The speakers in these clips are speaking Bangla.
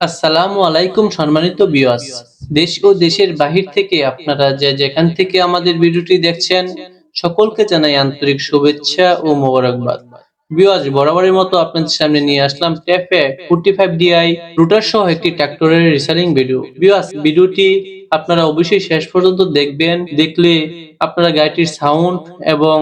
আসসালামু আলাইকুম সম্মানিত বিয়াস দেশ ও দেশের বাহির থেকে আপনারা যে যেখান থেকে আমাদের ভিডিওটি দেখছেন, সকলকে জানাই আন্তরিক শুভেচ্ছা ও মোবারকবাদ। বিয়াস বরাবরের মতো আপনাদের সামনে নিয়ে আসলাম TAFE forty five DI rotor সহ একটি ট্রাক্টরের রিসারিং ভিডিও বিয়াস ভিডিওটি আপনারা অবশ্যই শেষ পর্যন্ত দেখবেন, দেখলে আপনারা গাড়িটির সাউন্ড এবং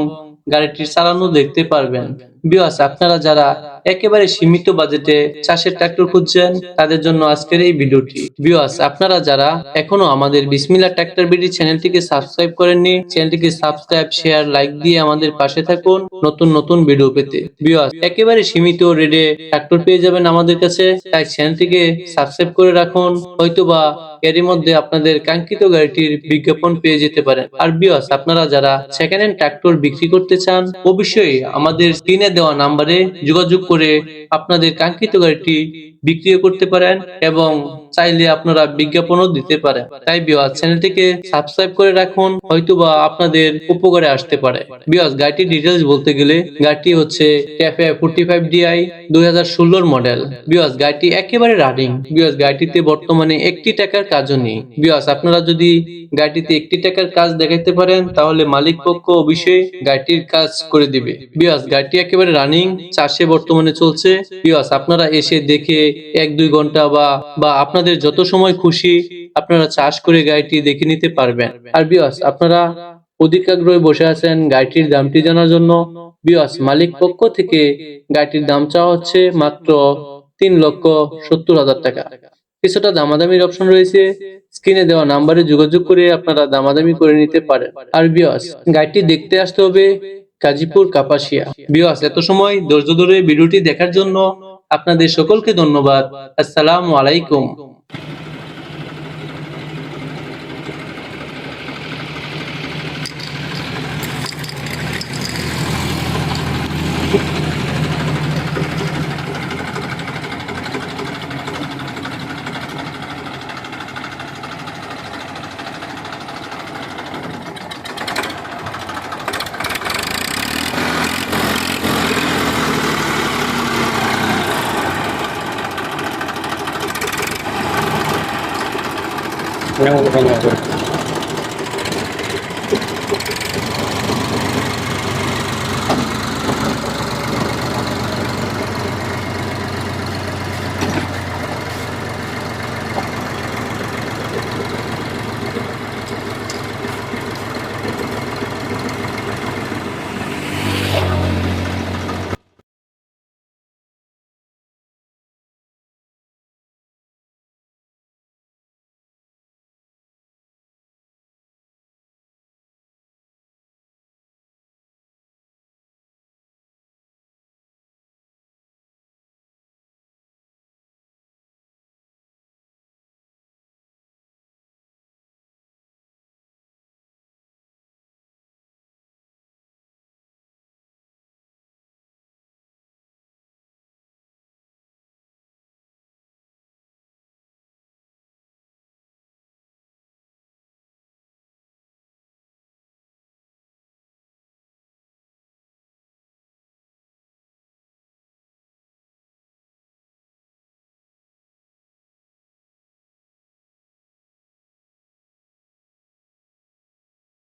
গাড়িটির চালানো দেখতে পারবেন। বিয়াস আপনারা যারা একেবারে সীমিত বাজেটে চাষের ট্রাক্টর খুঁজছেন, তাদের জন্য আজকের এই ভিডিওটি। বিয়াস আপনারা যারা এখনও আমাদের বিসমিল্লা ট্রাক্টর বিডি চ্যানেলটিকে সাবস্ক্রাইব করেননি চ্যানেলটিকে সাবস্ক্রাইব শেয়ার লাইক দিয়ে আমাদের পাশে থাকুন নতুন নতুন ভিডিও পেতে। বিয়াস একেবারে সীমিত রেডে ট্রাক্টর পেয়ে যাবেন আমাদের কাছে, তাই চ্যানেলটিকে সাবস্ক্রাইব করে রাখুন, হয়তোবা এরই মধ্যে আপনাদের কাঙ্ক্ষিত গাড়িটির বিজ্ঞাপন পেয়ে যেতে পারেন। আর বিয়াস আপনারা যারা সেকেন্ড হ্যান্ড ট্রাক্টর বিক্রি করতে চান, অবশ্যই আমাদের স্ক্রিনে দেওয়া নাম্বারে যোগাযোগ করে আপনাদের কাঙ্ক্ষিত গাড়িটি বিক্রিও করতে পারেন এবং চাইলে আপনারা বিজ্ঞাপনও দিতে পারেন। তাই বিওয়াজ চ্যানেলটিকে সাবস্ক্রাইব করে রাখুন, হয়তোবা আপনাদের উপকারে আসতে পারে। বিয়াস গাড়িটির ডিটেলস বলতে গেলে গাড়িটি হচ্ছে ক্যাফে ফোর্টি ফাইভ ডিআই দুই হাজার ষোলোর মডেল বিয়াস গাড়িটি একেবারে রানিং বিয়াস গাড়িটিতে বর্তমানে একটি টাকার কাজও নেই। বিয়াস আপনারা যদি গাড়িটিতে একটি টাকার কাজ দেখাইতে পারেন, তাহলে মালিক পক্ষ অবশ্যই গাড়িটির কাজ করে দিবে। বিয়াস গাড়িটি একেবারে রানিং চাষে বর্তমানে চলছে। বিয়াস আপনারা এসে দেখে এক, দুই ঘণ্টা বা বা আপনাদের যত সময় খুশি আপনারা চাষ করে গাড়িটি দেখে নিতে পারবেন। আর বিয়াস, আপনারা অধিক আগ্রহে বসে আছেন গাড়িটির দামটি জানার জন্য। বিয়াস, মালিক পক্ষ থেকে গাড়িটির দাম চাওয়া হচ্ছে মাত্র তিন লক্ষ সত্তর হাজার টাকা। কিছুটা দামাদামির অপশন রয়েছে। স্ক্রিনে দেওয়া নাম্বারে যোগাযোগ করে আপনারা দামাদামি করে নিতে পারেন। আর বিয়াস, গাড়িটি দেখতে আসতে হবে গাজীপুর কাপাসিয়া। বিয়াস, এত সময় ধৈর্য ধরে ভিডিওটি দেখার জন্য আপনাদের সকলকে ধন্যবাদ। আসসালামু আলাইকুম। 没有，我这边没，对。